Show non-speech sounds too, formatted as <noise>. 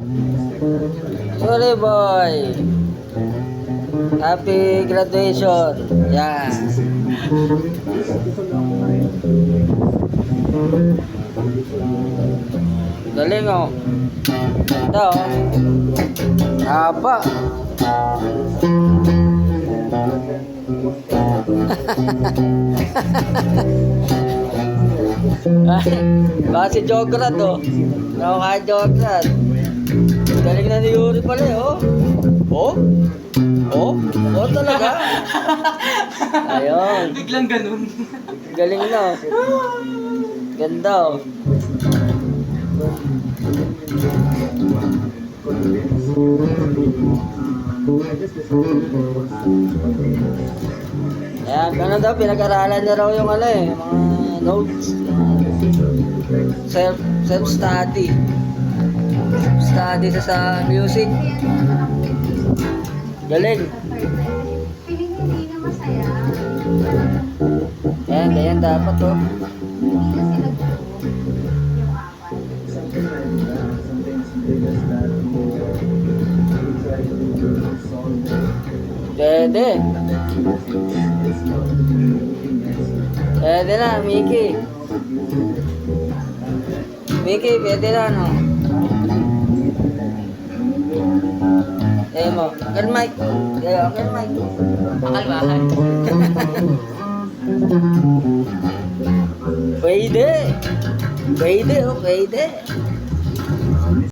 Sorry boy. Happy graduation. Yan. Galing oh. Ganda oh. Haba. <laughs> Baka si Jograd oh. Nakaka Jograd. Galing na ni Yuri pala eh, oh. Oh? Oh? Oh talaga? <laughs> Ayun. Biglang ganun. Galing na. Ganda oh. Ayan, ganun daw, pinag-aralan niya raw yung ano eh, mga notes. Self, self-study. Sa sa music. Galing. Ayan, ganyan dapat oh. Yung apat. Pwede. Pwede na, Miki. Miki, pwede na, no? Eh mo, kan mic. Eh, kan mic. Pakalwahan. Pwede. Pwede, oh, pwede.